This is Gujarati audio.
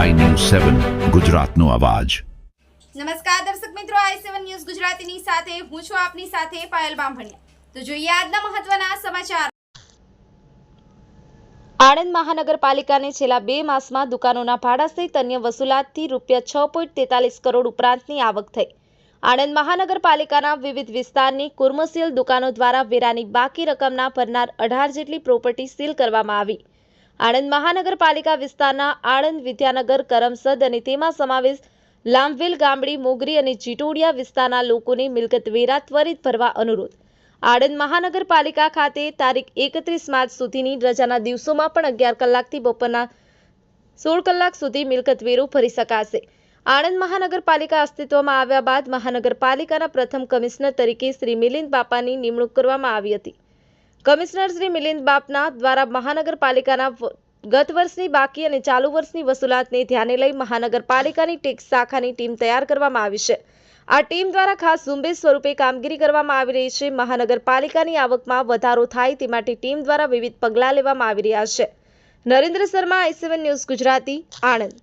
સેવન ગુજરાતનો અવાજ. નમસ્કાર દર્શક મિત્રો આઈ સેવન ન્યૂઝ ગુજરાતીની સાથે હું છું આપની સાથે પાયલ બામભણિયા. તો જોઈએ આજના મહત્વના સમાચાર. આણંદ મહાનગરપાલિકાને છેલ્લા બે માસમાં દુકાનોના ભાડા સહિત અન્ય વસૂલાતથી રૂપિયા છ પોઈન્ટ તેતાલીસ કરોડ ઉપરાંતની આવક થઈ. આણંદ મહાનગરપાલિકાના વિવિધ વિસ્તારની કોમર્શિયલ દુકાનો દ્વારા વેરાની બાકી રકમના ભરનાર અઢાર જેટલી પ્રોપર્ટી સીલ કરવામાં આવી. આણંદ મહાનગરપાલિકા વિસ્તારના આણંદ વિદ્યાનગર કરમસદ અને તેમાં સમાવેશ લાંભવેલ ગામડી, મોગરી અને જીટોડિયા વિસ્તારના લોકોને મિલકત વેરા ત્વરિત ભરવા અનુરોધ. આણંદ મહાનગરપાલિકા ખાતે તારીખ એકત્રીસ માર્ચ સુધીની રજાના દિવસોમાં પણ અગિયાર કલાકથી બપોરના સોળ કલાક સુધી મિલકત વેરો ભરી શકાશે. આણંદ મહાનગરપાલિકા અસ્તિત્વમાં આવ્યા બાદ મહાનગરપાલિકાના પ્રથમ કમિશનર તરીકે શ્રી મિલિંદ બાપાની નિમણૂક કરવામાં આવી હતી. કમિશનર શ્રી મિલિંદ બાપના દ્વારા મહાનગરપાલિકાના ગત વર્ષની બાકી અને ચાલુ વર્ષની વસૂલાતને ધ્યાને લઈ મહાનગરપાલિકાની ટેક્સ શાખાની ટીમ તૈયાર કરવામાં આવી છે. આ ટીમ દ્વારા ખાસ ઝુંબેશ સ્વરૂપે કામગીરી કરવામાં આવી રહી છે. મહાનગરપાલિકાની આવકમાં વધારો થાય તે માટે ટીમ દ્વારા વિવિધ પગલાં લેવામાં આવી રહ્યા છે. Narendra Sharma I seven news Gujarati, Anand.